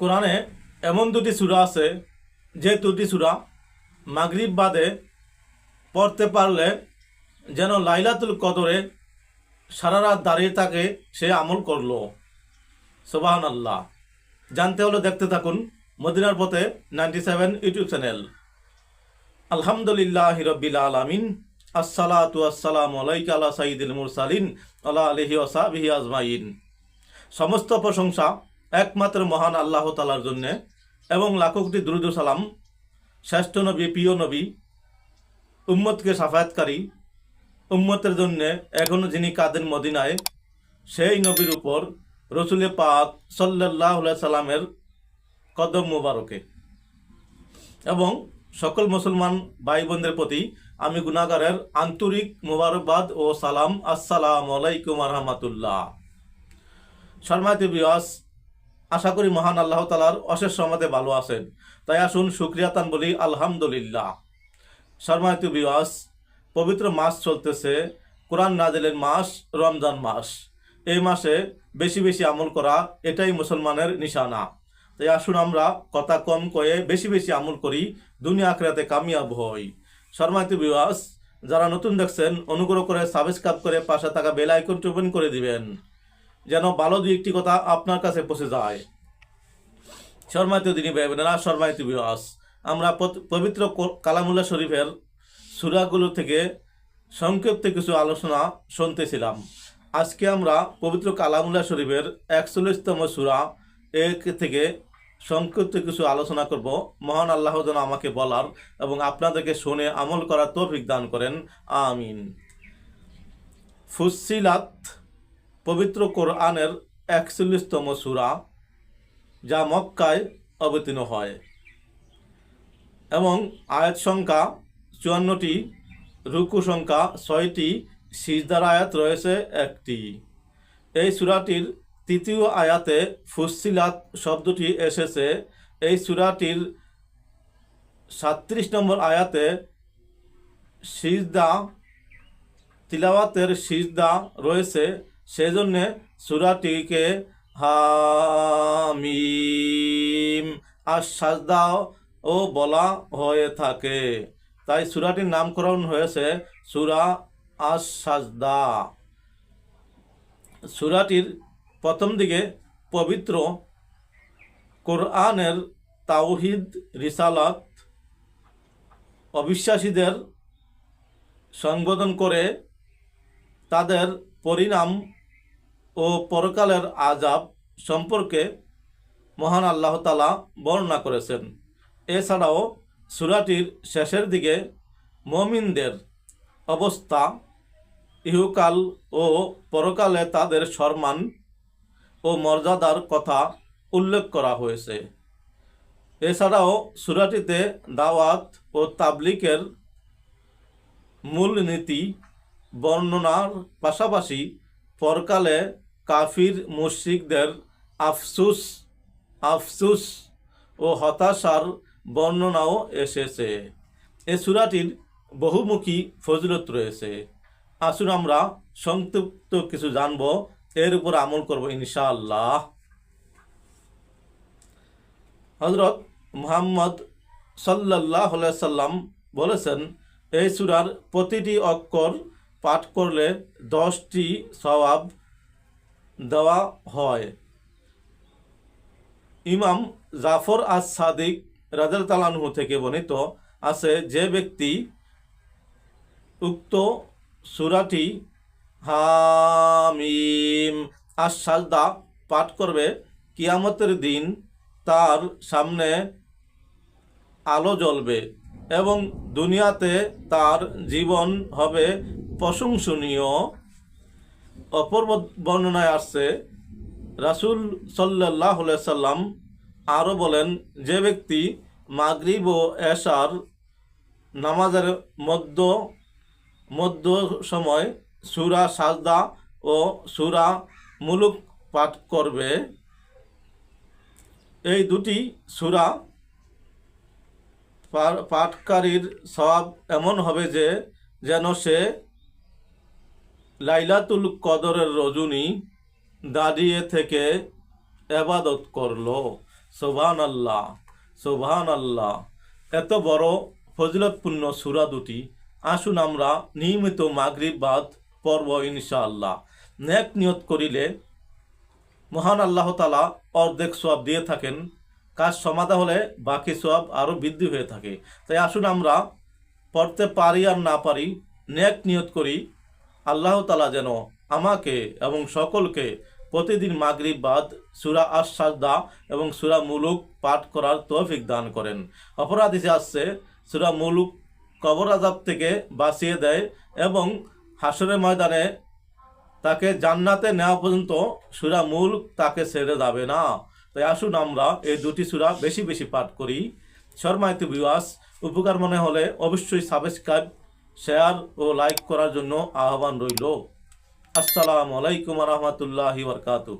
কোরআনে এমন দুটি সুরা আছে, যে দুটি সূরা মাগরিব বাদে পড়তে পারলে যেন লাইলাতুল কদরে সারা রাত দাঁড়িয়ে থাকে, সে আমল করল। সোবাহান আল্লাহ জানতে হলে দেখতে থাকুন মদিনার পথে নাইনটি সেভেন ইউটিউব চ্যানেল। আলহামদুলিল্লাহ রব্বিল আলামিন, আসসালাতু আসসালামু আলাইকা আলা সাইয়্যিদিল মুরসালিন, আলা আলিহি ওয়াসাবিহি আজমাইন। সমস্ত প্রশংসা একমাত্র মহান আল্লাহ তালার জন্যে। এবং লাখো কোটি দ্রুদ সালাম, শ্রেষ্ঠ নবী, প্রিয় নবী, উম্মতকে সাফায়াতকারী, উম্মতের জন্যে এখনও যিনি কাদের মদিনায়, সেই নবীর উপর রসুলে পাক সাল্লাহ সাল্লামের কদম মুবারকে। এবং সকল মুসলমান ভাই বোনদের প্রতি আমি গুণাগারের আন্তরিক মুবারকবাদ ও সালাম। আসসালাম আলাইকুম রহমতুল্লাহ। শর্মাতি বিয়াস আশা করি মহান আল্লাহ তালার অশেষ সমাতে ভালো আছেন। তাই আসুন সুক্রিয়াতান বলি, আলহামদুলিল্লাহ। শর্মাতি বিয়াস পবিত্র মাস চলতেছে, কোরআন নাজিলের মাস, রমজান মাস। এই মাসে বেশি বেশি আমল করা এটাই মুসলমানের নিশানা। তাই আসুন আমরা কথা কম কয়ে বেশি বেশি আমল করি, দুনিয়া আখরাতে কামিয়াব হই। শর্মাতি বিওয়াস যারা নতুন দেখছেন, অনুগ্রহ করে সাবস্ক্রাইব করে পাশে থাকা বেল আইকন টিপন করে দিবেন। যেন ভালো দুই একটি কথা আপনার কাছে পৌঁছে যায়। শর্মাতি দিনী বেবেনা শর্মাতি বিওয়াস আমরা পত- পবিত্র ক- কালামুল্লাহ শরীফের সুরাগুলো থেকে সংক্ষিপ্ত কিছু আলোচনা শুনতেছিলাম। আজকে আমরা পবিত্র কালামুল্লাহ শরীফের একচল্লিশতম সুরা এক থেকে সংক্ষিপ্ত কিছু আলোচনা করব। মহান আল্লাহ যেন আমাকে বলার এবং আপনাদেরকে শুনে আমল করার তৌফিক দান করেন। আমিন। ফুসিলাত পবিত্র কোরআনের একচল্লিশতম সুরা, যা মক্কায় অবতীর্ণ হয়। এবং আয়াত সংখ্যা চুয়ান্নটি, রুকু সংখ্যা ছয়টি, সিজদার আয়াত রয়েছে একটি। এই সুরাটির তৃতীয় আয়াতে ফুসিলাত শব্দটি এসেছে। এই সুরাটির সাত্রিশ নম্বর আয়াতে সিজদা, তিলাওয়াতের সিজদা রয়েছে। সেজন্যে সুরাটিকে হামিম আর সাজদা ও বলা হয়ে থাকে। তাই সুরাটির নামকরণ হয়েছে সুরা আস সাজদা সুরাটির প্রথম দিকে পবিত্র কোরআনের তাওহিদ, রিসালাত, অবিশ্বাসীদের সংবোধন করে তাদের পরিণাম ও পরকালের আজাব সম্পর্কে মহান আল্লাহ তালা বর্ণনা করেছেন। এছাড়াও সুরাটির শেষের দিকে মমিনদের অবস্থা, ইহুকাল ও পরকালে তাদের সম্মান ও মর্যাদার কথা উল্লেখ করা হয়েছে। এছাড়াও সুরাটিতে দাওয়াত ও তাবলিকের মূলনীতি, বর্ণনার পাশাপাশি পরকালে কাফির মুশরিকদের আফসুস আফসুস ও হতাশার বর্ণনাও এসেছে। এ সুরাটির বহুমুখী ফজিলত রয়েছে। আসুন আমরা সংক্ষিপ্ত কিছু জানব, এর উপর আমল করব ইনশাআল্লাহ। হজরত মুহাম্মদ সাল্লাহ সাল্লাম বলেছেন, এই সুরার প্রতিটি অক্ষর পাঠ করলে দশটি সওয়াব দেওয়া হয়। ইমাম জাফর আজ সাদিক রাজাল তালানহু থেকে বর্ণিত আছে, যে ব্যক্তি উক্ত সুরাটি হামিম সাজদা পাঠ করবে, কিয়ামতের দিন তার সামনে আলো জ্বলবে এবং দুনিয়াতে তার জীবন হবে প্রশংসনীয়। অপর বর্ণনায় আসছে, রাসুল সাল্লাহ সাল্লাম আরও বলেন, যে ব্যক্তি মাগরিব ও এশার নামাজের মধ্য মধ্য সময় সুরা সাজদা ও সুরা মুলুক পাঠ করবে। এই দুটি সুরা পাঠকারীর স্বভাব এমন হবে যে, যেন সে লাইলাতুল কদরের রজনী দাঁড়িয়ে থেকে এবাদত করল। সোভান আল্লাহ সোভান আল্লাহ এত বড় ফজিলতপূর্ণ সুরা দুটি। আসুন আমরা নিয়মিত মাগরিব বাদ পর্ব ইনশাআল্লাহ। নেক নিয়ত করিলে মহান আল্লাহ তালা অর্ধেক সোয়াব দিয়ে থাকেন। কাজ সমাধা হলে বাকি সোয়াব আরও বৃদ্ধি হয়ে থাকে। তাই আসুন আমরা পড়তে পারি আর না পারি, নেক নিয়ত করি। আল্লাহ তালা যেন আমাকে এবং সকলকে প্রতিদিন মাগরিব বাদ, সুরা আশাদা এবং সুরা মুলুক পাঠ করার তৌফিক দান করেন। অপরাধীতে আসছে, সুরা মুলুক কবর আজাব থেকে বাঁচিয়ে দেয় এবং হাসরের ময়দানে তাকে জান্নাতে নেওয়া পর্যন্ত সুরা মূল তাকে ছেড়ে যাবে না। তাই আসুন আমরা এই দুটি সুরা বেশি বেশি পাঠ করি। শর্মায়িত বিবাস উপকার মনে হলে অবশ্যই সাবস্ক্রাইব শেয়ার ও লাইক করার জন্য আহ্বান রইল। আসসালামু আলাইকুম রহমতুল্লাহি বরকাতু